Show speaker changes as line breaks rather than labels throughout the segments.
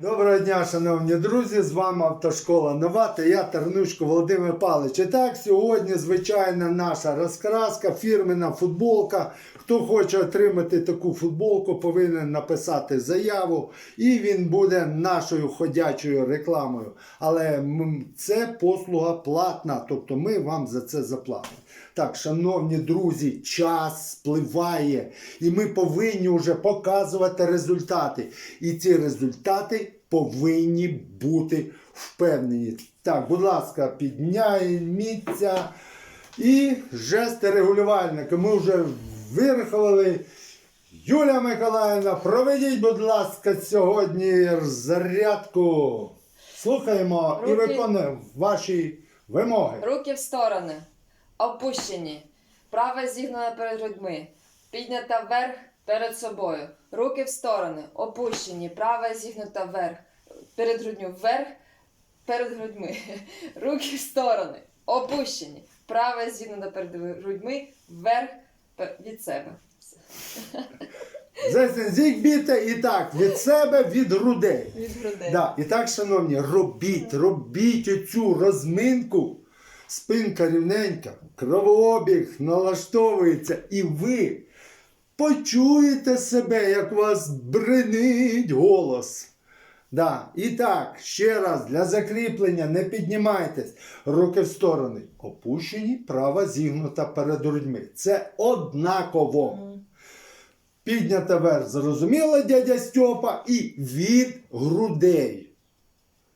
Доброго дня, шановні друзі! З вами Автошкола Нова та я Тернушко Володимир Павлович. І так, сьогодні звичайна наша розкраска, фірмена футболка. Хто хоче отримати таку футболку, повинен написати заяву, і він буде нашою ходячою рекламою. Але це послуга платна, тобто ми вам за це заплатимо. Так, шановні друзі, час спливає, і ми повинні вже показувати результати. І ці результати повинні бути впевнені. Так, будь ласка, підніміться. І жести регулювальника. Ми вже вирахували. Юлія Миколаївна, проведіть, будь ласка, сьогодні зарядку. Слухаємо і виконуємо ваші вимоги.
Руки в сторони. Опущені. Праве зігнуте перед грудьми. Піднята вверх перед собою. Руки в сторони. Опущені. Праве зігнута вверх. Перед грудьми. Вверх перед грудьми. Руки в сторони. Опущені. Праве зігнуте перед грудьми. Вверх від себе.
Зігбіте і так, від себе, від грудей.
Від грудей.
Да. І так, шановні, робіть, робіть оцю розминку. Спинка рівненька, кровообіг налаштовується, і ви почуєте себе, як вас бринить голос. Да. І так, ще раз, для закріплення не піднімайтесь. Руки в сторони. Опущені, права зігнута перед грудьми. Це однаково. Піднята вверх, зрозуміло, дядя Стьопа, і від грудей.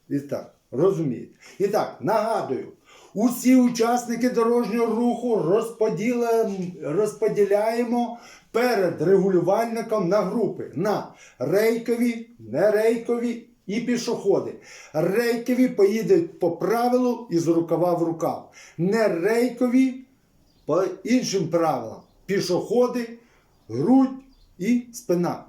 І так, розумієте. І так, нагадую, усі учасники дорожнього руху розподіляємо перед регулювальником на групи на рейкові, нерейкові і пішоходи. Рейкові поїдуть по правилу із рукава в рукав. Нерейкові по іншим правилам. Пішоходи, грудь і спина.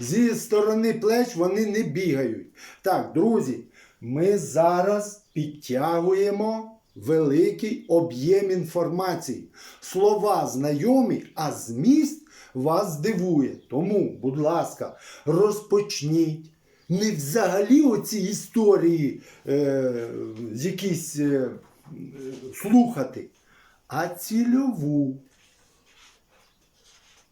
Зі сторони плеч вони не бігають. Так, друзі, ми зараз підтягуємо великий об'єм інформації. Слова знайомі, а зміст вас здивує. Тому, будь ласка, розпочніть. Не взагалі оці історії е, якісь е, слухати, а цільову.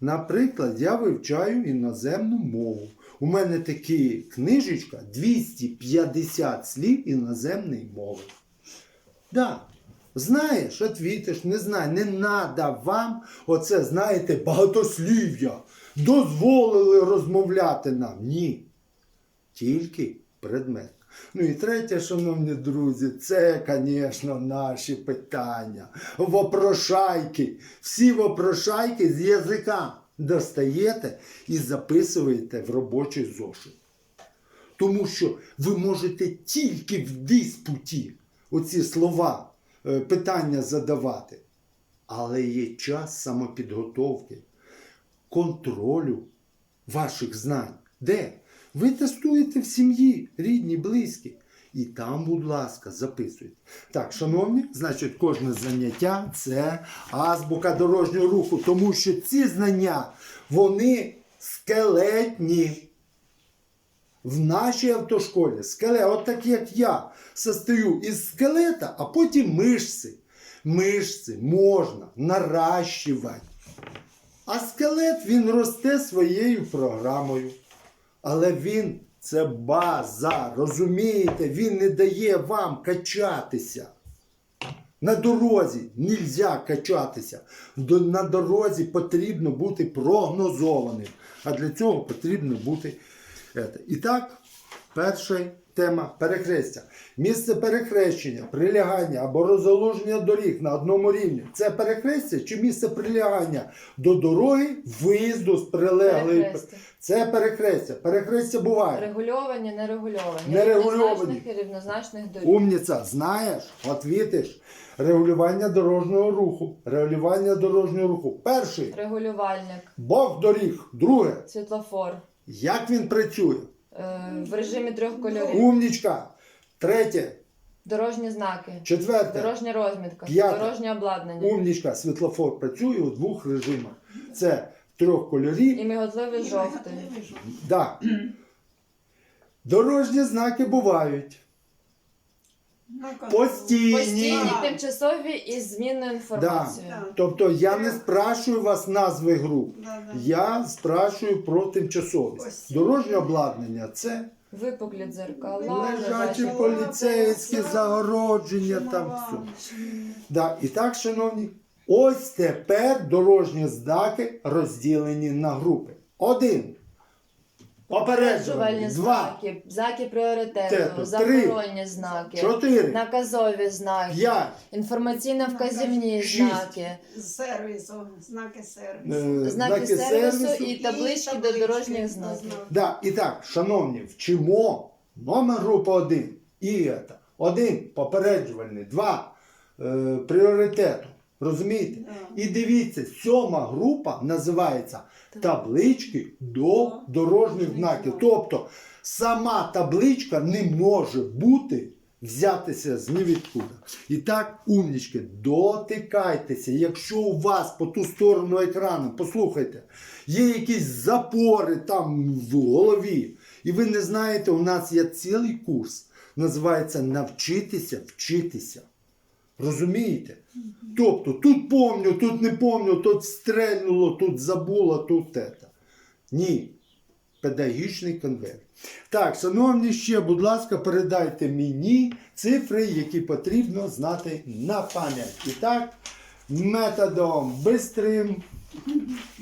Наприклад, я вивчаю іноземну мову. У мене такі книжечка 250 слів іноземної мови. Да. Знаєш, отвітиш, не знаю, не треба вам оце, знаєте, багатослів'я. Дозволили розмовляти нам. Ні. Тільки предмет. Ну і третє, шановні друзі, це, звісно, наші питання. Вопрошайки. Всі вопрошайки з язика достаєте і записуєте в робочий зошит. Тому що ви можете тільки в диспуті оці слова, е, питання задавати. Але є час самопідготовки, контролю ваших знань. Де? Ви тестуєте в сім'ї, рідні, близькі. І там, будь ласка, записуйте. Так, шановні, значить, кожне заняття це азбука дорожнього руху, тому що ці знання, вони скелетні. В нашій автошколі скелет, от так як я, состою із скелета, а потім мишці. Мишці можна наращувати. А скелет він росте своєю програмою. Але він це база, розумієте? Він не дає вам качатися. На дорозі нельзя качатися. На дорозі потрібно бути прогнозованим. А для цього потрібно бути. І так, перша тема перехрестя. Місце перехрещення, прилягання або розгалуження доріг на одному рівні. Це перехрестя чи місце прилягання до дороги, виїзду з прилеглої. Це перехрестя. Перехрестя буває.
Регульовані, нерегульовані.
Нерегульовані.
Рівнозначних і рівнозначних доріг.
Умніця, знаєш, отвітиш. Регулювання дорожнього руху. Регулювання дорожнього руху. Перший
Регулювальник,
бок доріг. Друге.
світлофор.
Як він працює?
Е, в режимі трьох кольорів.
Умнічка. Третє.
Дорожні знаки.
Четверте.
Дорожня розмітка.
П'яте.
Дорожнє обладнання.
Умнічка. Світлофор працює у двох режимах. Це трьох кольорів.
І міготливий жовтий.
Да. Дорожні знаки бувають.
Контроль.
Постійні.
Постійні, тимчасові і змінною інформацією.
Да.
Тобто я не спрашую вас назви груп.
Да, да.
Я спрашую про тимчасовість.
Постійні.
Дорожнє обладнання це
Випуклі дзеркала,
лежачі
лежачі
поліцейські загородження, там все. Да, і так, шановні, ось тепер дорожні знаки розділені на групи. Один. Попереджувальні.
Попереджувальні
Два.
знаки, знаки пріоритету,
Тето.
заборонні знаки,
Чотири.
наказові знаки,
П'ять.
інформаційно-вказівні
Шість.
знаки,
З сервісу, знаки сервісу.
Е,
знаки сервісу і таблички до дорожніх знаків.
Да, і так, шановні, вчимо номер групи 1. І це. Один попереджувальний, два е, пріоритету. Розумієте? І дивіться, сьома група називається таблички до дорожніх знаків. Тобто сама табличка не може бути взятися з нівідкуди. І так, умнічки, дотикайтеся. Якщо у вас по ту сторону екрану, послухайте, є якісь запори там в голові, і ви не знаєте, у нас є цілий курс, називається Навчитися вчитися. Розумієте? Тобто тут помню, тут не помню, тут стрельнуло, тут забуло, тут тета. Ні. Педагогічний конверт. Так, шановні ще, будь ласка, передайте мені цифри, які потрібно знати на пам'ять. І так, методом бистрим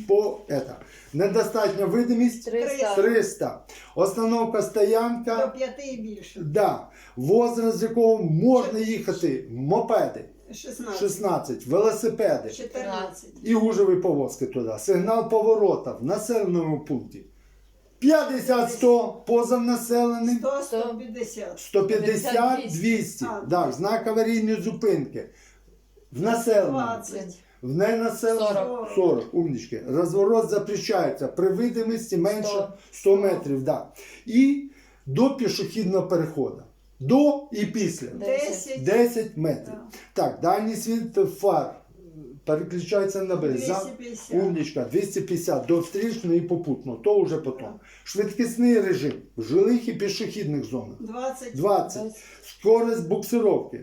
по это. Недостатня видимість
300.
300. Остановка стоянка.
До п'яти і більше.
Да. Возраст, з якого можна їхати, мопеди
16.
16, велосипеди
14.
і гужові повозки туди. Сигнал поворота в населеному пункті. 50-100 поза населеним,
100, 150.
150 200.
А,
Так, знак аварійної зупинки. В населеному.
20.
В ненаселеному
40.
40. Умнічки. Розворот запрещається при видимості менше
100.
100 метрів. Да. І до пішохідного переходу. До і після.
10.
10 метрів.
Да.
Так, дальній світ фар переключається на бриз.
250.
Умнічка, 250 до встрічного і попутного, то вже потім. Швидкісний режим в жилих і пішохідних зонах.
20.
20. Скорость буксировки.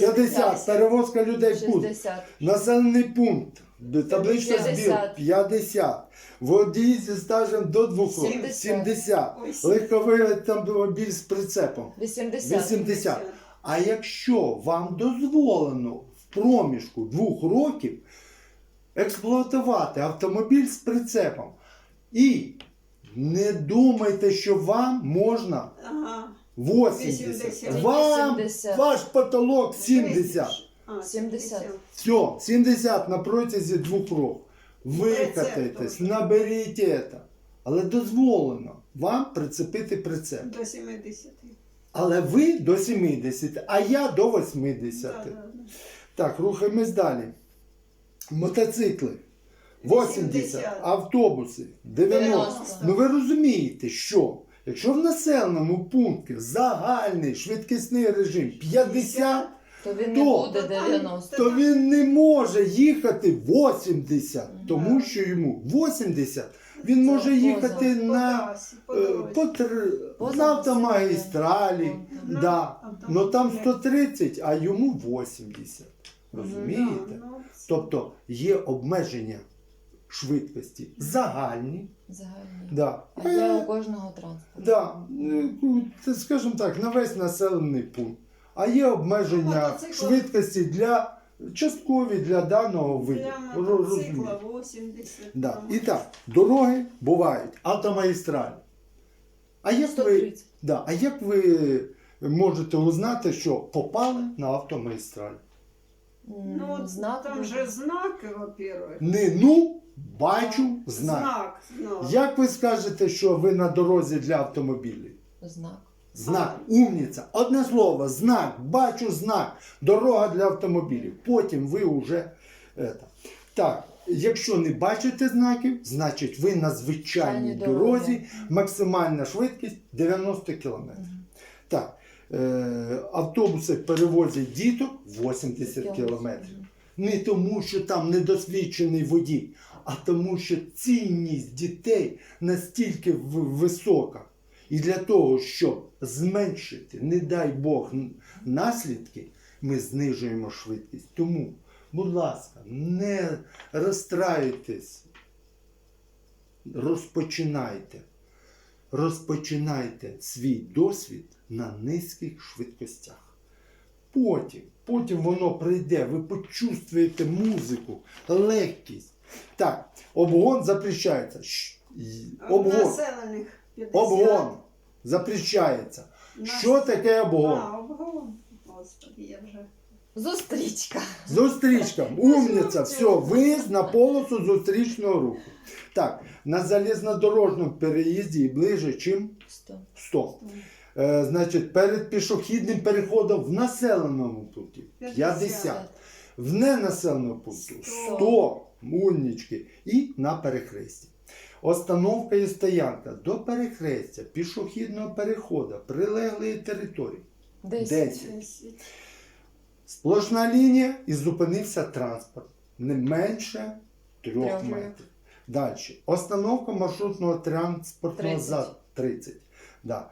50. Перевозка людей в пункт.
60.
Населений пункт. Табличка збір
50.
50. Водій зі стажем до 2 років
70.
70. Легковий автомобіль з прицепом
80.
80. А якщо вам дозволено в проміжку двох років експлуатувати автомобіль з прицепом, і не думайте, що вам можна
Ага.
80.
80.
Вам
70.
ваш потолок 70.
А,
70.
Все, 70 на протязі двох років. Викатайтесь,
Прицеп
наберіть це. Але дозволено вам прицепити прицеп.
До 70.
Але ви до 70, а я до 80.
Да, да, да.
Так, рухаємось далі. Мотоцикли. 80,
80.
автобуси 90.
90.
Ну ви розумієте, що якщо в населеному пункті загальний швидкісний режим 50,
То він
То.
не буде
То там-
90.
то він не може їхати 80, тому що йому 80. Він
Це
може їхати на
по
по на автомагістралі. Да. Ну там 130, а йому 80. Розумієте?
Да, ну,
Тобто є обмеження швидкості загальні.
Загальні.
Да.
А є
Е,
у кожного транспорту.
Да, ну, це, скажімо так, на весь населений пункт. А є обмеження
Мотоцикл-
швидкості для часткові для даного виду.
Для мотоцикла 80.
Да. І так, дороги бувають, автомагістралі. А як ви, да, а як ви можете узнати, що попали на автомагістраль?
Ну, от
знак
там же знаки, во-первых.
Не ну, бачу знак.
Знак. знак.
Як ви скажете, що ви на дорозі для автомобілів?
Знак.
Знак,
А.
умніця. Одне слово, знак, бачу знак, дорога для автомобілів. Потім ви вже. Это. Так, якщо не бачите знаків, значить ви на звичайній
Звичайній
дорозі,
дорозі.
максимальна швидкість 90 км. Так, е, автобуси перевозять діток 80 км. Не тому, що там недосвідчений водій, а тому, що цінність дітей настільки висока. І для того, щоб зменшити, не дай Бог, наслідки, ми знижуємо швидкість. Тому, будь ласка, не розстраюйтесь, розпочинайте. Розпочинайте свій досвід на низьких швидкостях. Потім, потім воно прийде, ви почувствуєте музику, легкість. Так, обгон запрещається. Обгон.
населених 50.
Обгон запрещається.
Нас-
Що таке обгон?
А, обгон. Господи, я вже.
Зустрічка.
Зустрічка, умниця, все, виїзд на полосу зустрічного руху. Так, на залізнодорожньому переїзді ближе, чим
Сто.
100. Е, значить, перед пішохідним переходом в населеному пункті 50.
50.
В ненаселеному пункті
100.
100 мульнички і на перехресті. Остановка і стоянка до перехрестя пішохідного переходу прилеглої території.
Десять.
10.
10.
Сплошна лінія і зупинився транспорт. Не менше 3
Трьох.
метрів. Далі. Остановка маршрутного транспортного
30.
за 30. Да.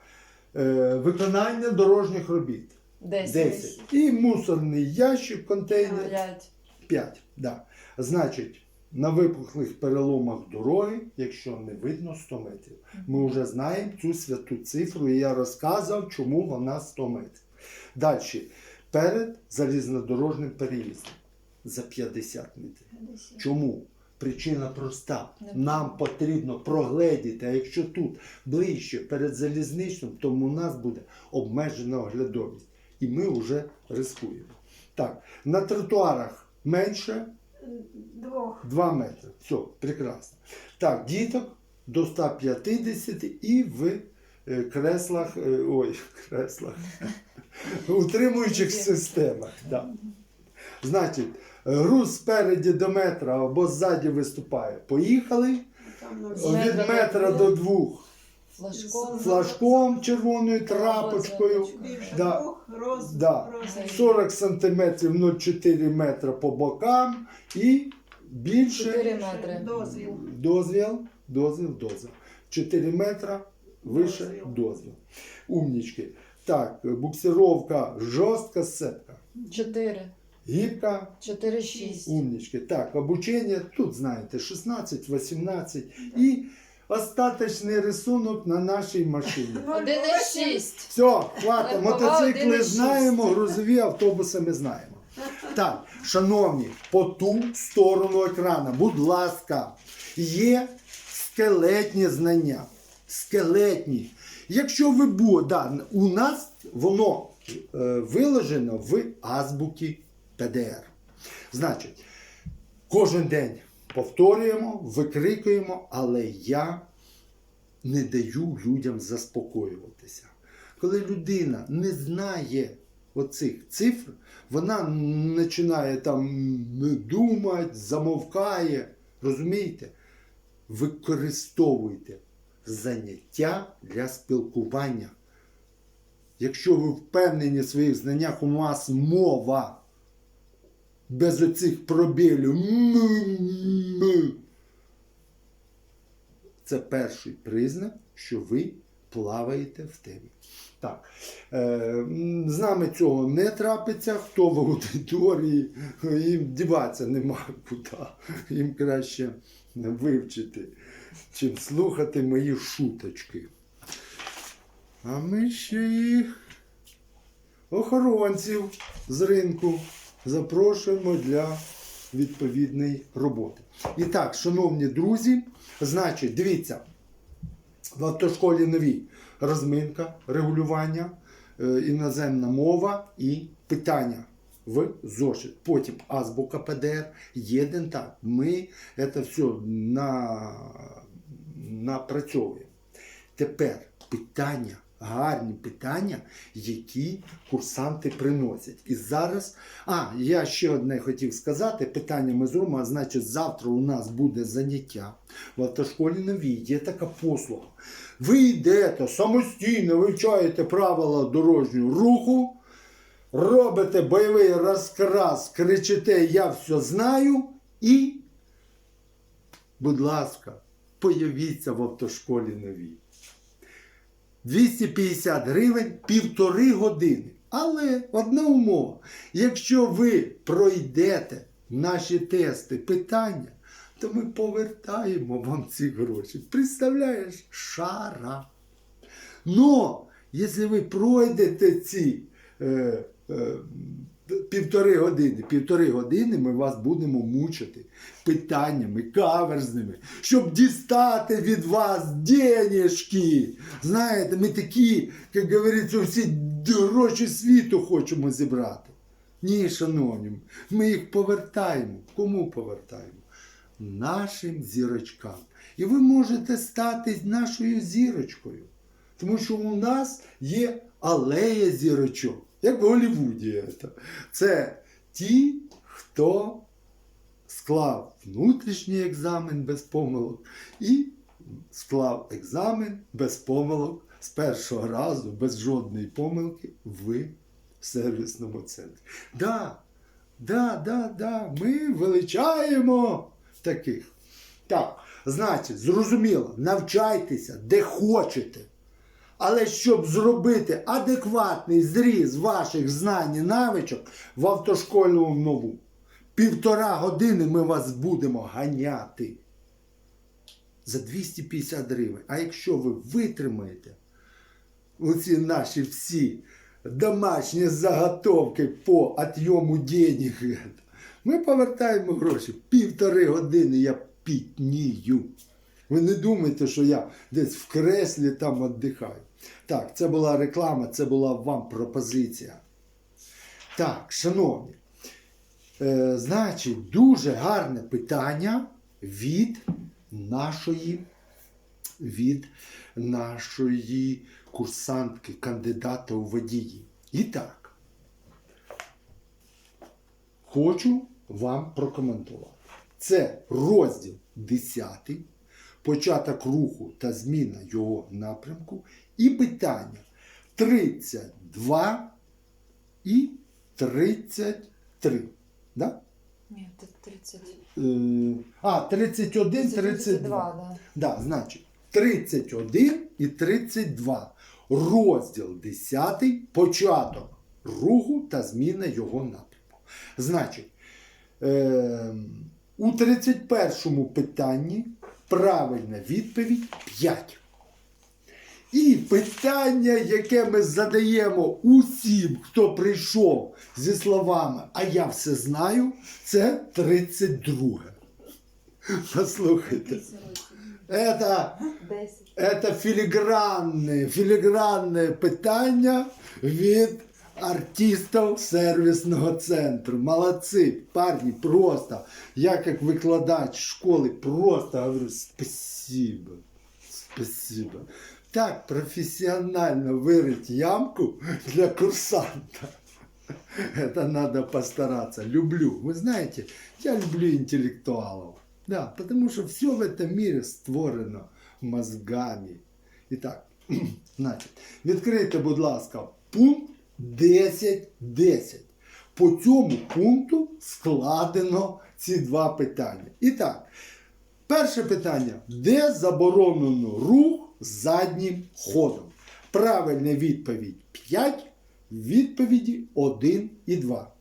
Е, виконання дорожніх робіт.
Десять.
10. І мусорний ящик, контейнер
П'ять.
5. Да. Значить, на випухлих переломах дороги, якщо не видно 100 метрів. Ми вже знаємо цю святу цифру, і я розказував, чому вона 100 метрів. Далі. Перед залізнодорожним переїздом за 50 метрів.
50.
Чому? Причина проста. Нам потрібно прогледіти, а якщо тут ближче перед залізничним, то у нас буде обмежена оглядовість. І ми вже рискуємо. Так, на тротуарах менше
Двох.
2 метри. Все, прекрасно. Так, діток до 150 і в креслах, е, ой, креслах, утримуючих системах. Да. Значить, груз спереді до метра або ззаді виступає. Поїхали від
метра до
двох
Флажком.
флажком червоною трапочкою. Да. Да. 40 сантиметрів 0,4 метра по бокам і більше
Чотири метри.
Дозвіл.
дозвіл, дозвіл, дозвіл. 4 метра вище
Дозвіл.
Умнічки. Так, буксировка жорстка сцепка.
Чотири.
Гібка,
Чотири шість.
умнічки. Так, обучення, тут знаєте, 16, 18 і остаточний рисунок на нашій машині.
Один і шість.
Все, хватить. Мотоцикли знаємо, грузові автобуси ми знаємо. Так, шановні, по ту сторону екрана, будь ласка, є скелетні знання. Скелетні. Якщо ви будете, да, у нас воно е, виложено в азбуки ПДР. Значить, кожен день повторюємо, викрикуємо, але я не даю людям заспокоюватися. Коли людина не знає оцих цифр, вона починає там думати, замовкає. Розумієте? Використовуйте заняття для спілкування. Якщо ви впевнені в своїх знаннях, у вас мова без оцих пробілів. «м-м-м», Це перший признак, що ви плаваєте в темі. Так, е, з нами цього не трапиться. Хто в аудиторії, їм діватися нема куди. Їм краще вивчити, чим слухати мої шуточки. А ми ще і охоронців з ринку запрошуємо для відповідної роботи. І так, шановні друзі, значить, дивіться, в автошколі нові розминка, регулювання, е, іноземна мова і питання в зошит. Потім азбука ПДР, єден так. Ми це все на, напрацьовуємо. Тепер питання, гарні питання, які курсанти приносять. І зараз, а, я ще одне хотів сказати, питання ми зробимо, а значить, завтра у нас буде заняття в автошколі новій, є така послуга. Ви йдете самостійно вивчаєте правила дорожнього руху, робите бойовий розкрас, кричите Я все знаю і, будь ласка, появіться в автошколі новій. 250 гривень півтори години. Але одна умова: якщо ви пройдете наші тести питання, то ми повертаємо вам ці гроші. Представляєш, шара. Но, якщо ви пройдете ці е, е, півтори години, півтори години ми вас будемо мучити питаннями каверзними, щоб дістати від вас денежки. Знаєте, ми такі, як говориться, всі гроші світу хочемо зібрати. Ні, шановні, ми їх повертаємо. Кому повертаємо? Нашим зірочкам. І ви можете стати нашою зірочкою. Тому що у нас є алея зірочок, як в Голлівуді. Це, ті, хто склав внутрішній екзамен без помилок і склав екзамен без помилок з першого разу, без жодної помилки в сервісному центрі. Да, да, да, да, ми величаємо таких. Так, значить, зрозуміло, навчайтеся, де хочете. Але щоб зробити адекватний зріз ваших знань і навичок в автошкольному нову, півтора години ми вас будемо ганяти за 250 гривень. А якщо ви витримаєте оці наші всі домашні заготовки по отйому денег, ми повертаємо гроші. Півтори години я пітнію. Ви не думайте, що я десь в креслі там віддихаю. Так, це була реклама, це була вам пропозиція. Так, шановні, е, значить, дуже гарне питання від нашої, від нашої курсантки, кандидата у водії. І так, хочу вам прокоментувати. Це розділ 10, початок руху та зміна його напрямку, і питання 32 і 33. Да?
Ні, 30.
Е, а, 31, 32.
32, да.
Да, значить, 31 і 32. Розділ 10, початок руху та зміна його напрямку. Значить, е, у 31 питанні правильна відповідь 5. І питання, яке ми задаємо усім, хто прийшов зі словами, а я все знаю, це 32. Послухайте. Это, это філігранне, філігранне питання від артистів сервісного центру. Молодці, парні, просто. Я як викладач школи просто говорю спасибо. Спасибо Так професіонально вирить ямку для курсанта. Это надо постараться. Люблю. Вы знаете, я люблю интеллектуалов. Да, потому что все в этом мире створено мозгами. Итак, значить, відкрийте, будь ласка, пункт 10.10. По цьому пункту складено ці два питання. І так, перше питання: де заборонено рух заднім ходом? Правильна відповідь 5, відповіді 1 і 2.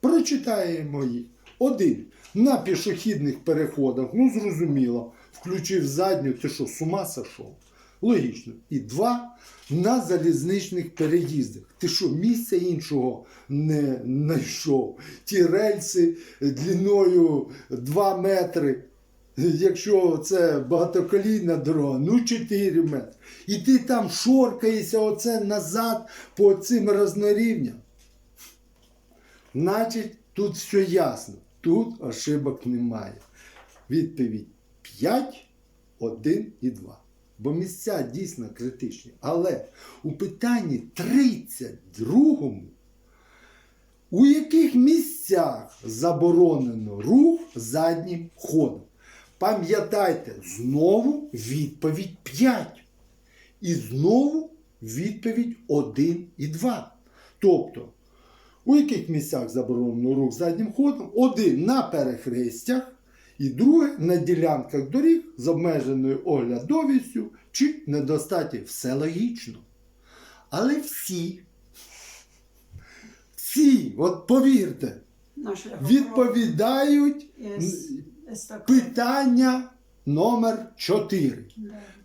Прочитаємо їх. Один. На пішохідних переходах, ну зрозуміло, включив задню, ти що, з ума сошов? Логічно. І два. На залізничних переїздах. Ти що, місця іншого не знайшов? Ті рельси длиною 2 метри. Якщо це багатоколійна дорога, ну 4 метри. І ти там шоркаєшся оце назад по цим рознорівням. Значить, тут все ясно. Тут ошибок немає. Відповідь 5, 1 і 2. Бо місця дійсно критичні. Але у питанні 32 у яких місцях заборонено рух заднім ходом? Пам'ятайте, знову відповідь 5. І знову відповідь 1 і 2. Тобто, у яких місцях заборонено рух заднім ходом? Один на перехрестях І друге на ділянках доріг з обмеженою оглядовістю чи недостаті. Все логічно. Але всі, всі, от повірте, відповідають
естакад.
Питання номер 4.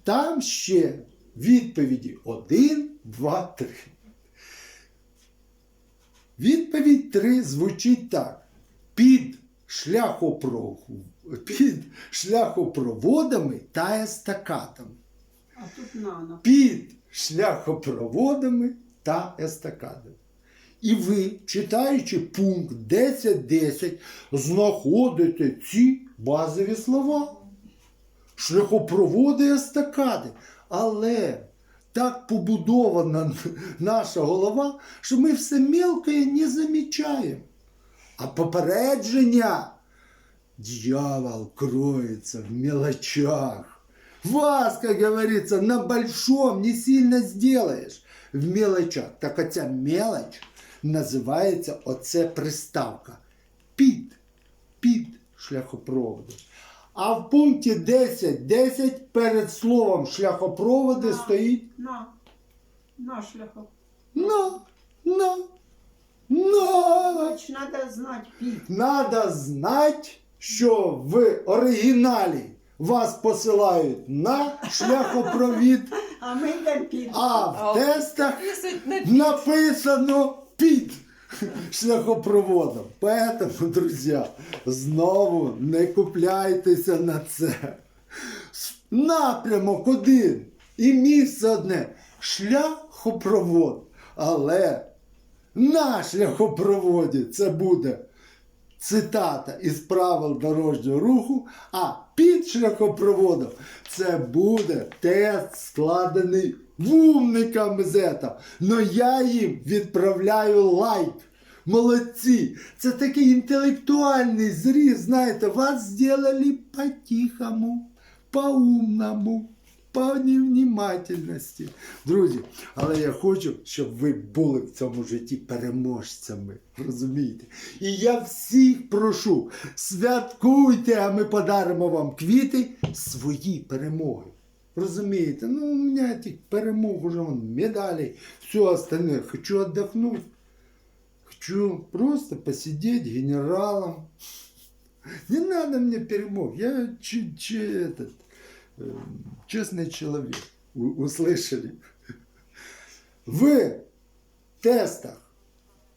Там ще відповіді 1, 2, 3. Відповідь 3 звучить так. Під, під шляхопроводами та естакадами.
А тут нано.
Під шляхопроводами та естакадами. І ви, читаючи пункт 10.10, знаходите ці базові слова. Шляхопроводи естакади. Але так побудована наша голова, що ми все мелкое не замічаємо. А попередження дьявол кроется в мелочах. Вас, как говорится, на большом не сильно сделаешь в мелочах. Так оця мелоч називається оце приставка. Під, під шляхопроводом. А в пункті 10.10 перед словом шляхопроводи
А.
стоїть
На. На шляху.
на, на, на.
Хоч знати під.
Надо знати, що в оригіналі вас посилають на шляхопровід,
А ми під.
а в тестах написано під шляхопроводом. Поэтому, друзі, знову не купляйтеся на це. Напрямок один і місце одне шляхопровод. Але на шляхопроводі це буде цитата із правил дорожнього руху, а під шляхопроводом це буде тест, складений вумниками зета. Но я їм відправляю лайк. Молодці! Це такий інтелектуальний зріз, знаєте, вас зробили по-тихому, по-умному, по невнимательності. Друзі, але я хочу, щоб ви були в цьому житті переможцями. Розумієте? І я всіх прошу, святкуйте, а ми подаримо вам квіти свої перемоги. Розумієте? Ну, у мене тих перемог уже вон, медалей, все остальное. Хочу отдохнуть. Хочу просто посидеть генералом. Не надо мне перемог. Я че, че, этот, честный человек. Услышали? В тестах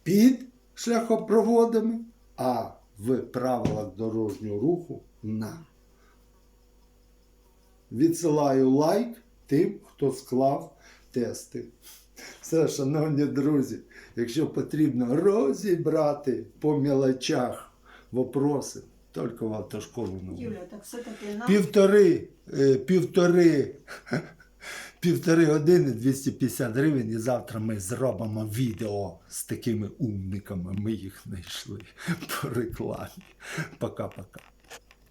під шляхопроводами, а в правилах дорожнього руху на. Відсилаю лайк тим, хто склав тести. Все, шановні друзі, якщо потрібно розібрати по мелочах вопроси, тільки в автошколу не
Юля, так все-таки нам...
Півтори, е, півтори, півтори години 250 гривень, і завтра ми зробимо відео з такими умниками. Ми їх знайшли по рекламі. Пока-пока.